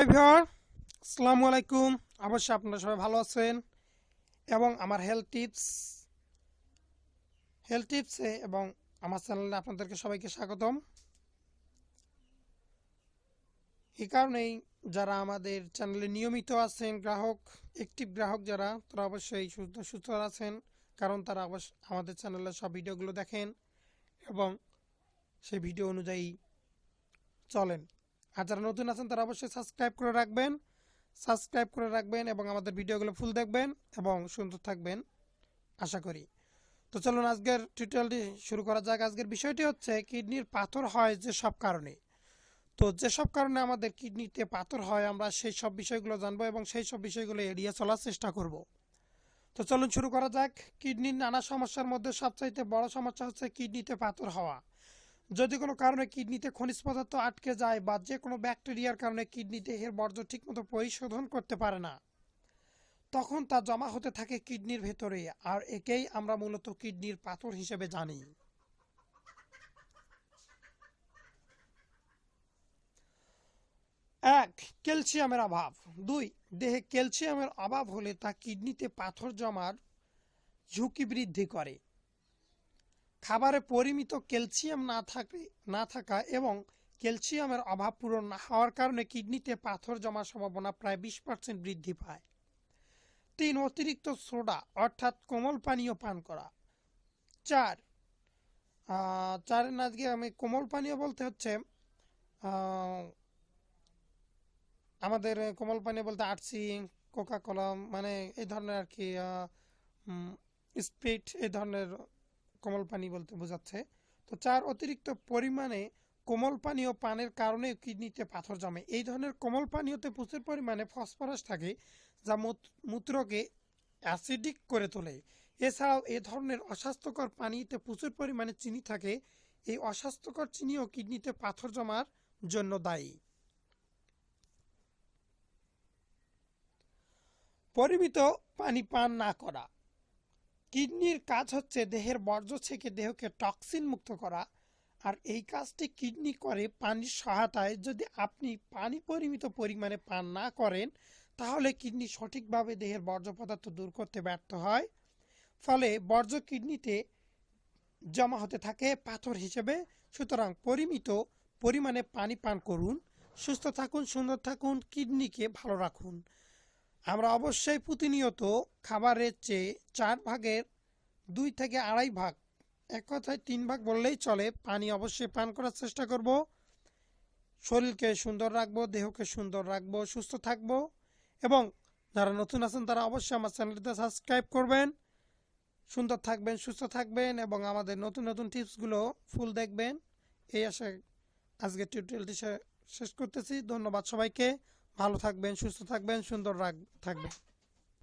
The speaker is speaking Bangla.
হাই ভিওর আসসালামু আলাইকুম। অবশ্যই আপনারা সবাই ভালো আছেন এবং আমার হেলথ টিপস হেলথ টিপসে এবং আমার চ্যানেলে আপনাদেরকে সবাইকে স্বাগতম। এই কারণেই যারা আমাদের চ্যানেলে নিয়মিত আছেন, গ্রাহক একটিভ গ্রাহক যারা, তারা অবশ্যই সুস্থ সুস্থ আছেন, কারণ তারা অবশ্য আমাদের চ্যানেলে সব ভিডিওগুলো দেখেন এবং সেই ভিডিও অনুযায়ী চলেন। আর যারা নতুন আছেন, তারা অবশ্যই সাবস্ক্রাইব করে রাখবেন। সাবস্ক্রাইব করে রাখবেন এবং আমাদের ভিডিওগুলো ফুল দেখবেন এবং সুন্দর থাকবেন, আশা করি। তো চলুন আজকের টিউটোরিয়ালটি শুরু করা যাক। আজকের বিষয়টি হচ্ছে, কিডনির পাথর হয় যে সব কারণে। তো যেসব কারণে আমাদের কিডনিতে পাথর হয়, আমরা সেই সব বিষয়গুলো জানব এবং সেই সব বিষয়গুলো এড়িয়ে চলার চেষ্টা করব। তো চলুন শুরু করা যাক। কিডনির নানা সমস্যার মধ্যে সবচাইতে বড় সমস্যা হচ্ছে কিডনিতে পাথর হওয়া। যদি কোনো কারণে কিডনিতে খনিজ পদার্থ আটকে যায় বা যে কোনো ব্যাকটেরিয়ার কারণে কিডনি দেহের বর্জ্য ঠিকমতো পরিশোধন করতে পারে না, তখন তা জমা হতে থাকে কিডনির ভেতরে, আর একেই আমরা মূলত কিডনির পাথর হিসেবে জানি। এক, ক্যালসিয়ামের অভাব। দুই, দেহে ক্যালসিয়ামের অভাব হলে তা কিডনিতে পাথর জমার ঝুঁকি বৃদ্ধি করে। খাবারে পরিমিত ক্যালসিয়াম না থাকে, না থাকা এবং ক্যালসিয়ামের অভাব পূরণ না হওয়ার কারণে কিডনিতে পাথর জমার সম্ভাবনা প্রায় বিশ পার্সেন্ট বৃদ্ধি পায়। তিন, অতিরিক্ত সোডা, অর্থাৎ কোমল পানীয় পান করা। চার চারের আজকে আমি কোমল পানীয় বলতে হচ্ছে আমাদের কোমল পানীয় বলতে আরসি কোকা কোলা মানে এই ধরনের আর কি স্পিড এই ধরনের কোমল পানি বলতে বোঝাচ্ছে। তো চার অতিরিক্ত পরিমাণে কোমল পানীয় পানের কারণে কিডনিতে পাথর জমে। এই ধরনের কোমল পানীয়তে প্রচুর পরিমাণে ফসফরাস থাকে, যা মূত্রকে অ্যাসিডিক করে তোলে। এছাড়াও এ ধরনের অস্বাস্থ্যকর পানিতে প্রচুর পরিমাণে চিনি থাকে। এই অস্বাস্থ্যকর চিনিও কিডনিতে পাথর জমার জন্য দায়ী। পরিমিত পানি পান না করা। কিডনির কাজ হচ্ছে দেহের বর্জ্য থেকে দেহকে টক্সিন মুক্ত করা। আর এই কাজটি কিডনি করে পানির সহায়তায় যদি আপনি পানি পরিমিত পরিমাণে পান না করেন, তাহলে কিডনি সঠিকভাবে দেহের বর্জ্য পদার্থ দূর করতে ব্যর্থ হয়। ফলে বর্জ্য কিডনিতে জমা হতে থাকে পাথর হিসেবে। সুতরাং পরিমিত পরিমাণে পানি পান করুন, সুস্থ থাকুন, সুন্দর থাকুন, কিডনিকে ভালো রাখুন। আমরা অবশ্যই প্রতিনিয়ত খাবারের চেয়ে চার ভাগের দুই থেকে আড়াই ভাগ, এক কথায় তিন ভাগ বললেই চলে। পানি অবশ্যই পান করার চেষ্টা করব। শরীরকে সুন্দর রাখব, দেহকে সুন্দর রাখব, সুস্থ থাকব এবং যারা নতুন আছেন তারা অবশ্যই আমার চ্যানেলটিতে সাবস্ক্রাইব করবেন। সুন্দর থাকবেন, সুস্থ থাকবেন এবং আমাদের নতুন নতুন টিপসগুলো ফুল দেখবেন। এই আশায় আজকের টিউটোরিয়ালটি শেষ করতেছি। ধন্যবাদ সবাইকে। ভালো থাকবেন সুস্থ থাকবেন সুন্দর রাখ থাকবেন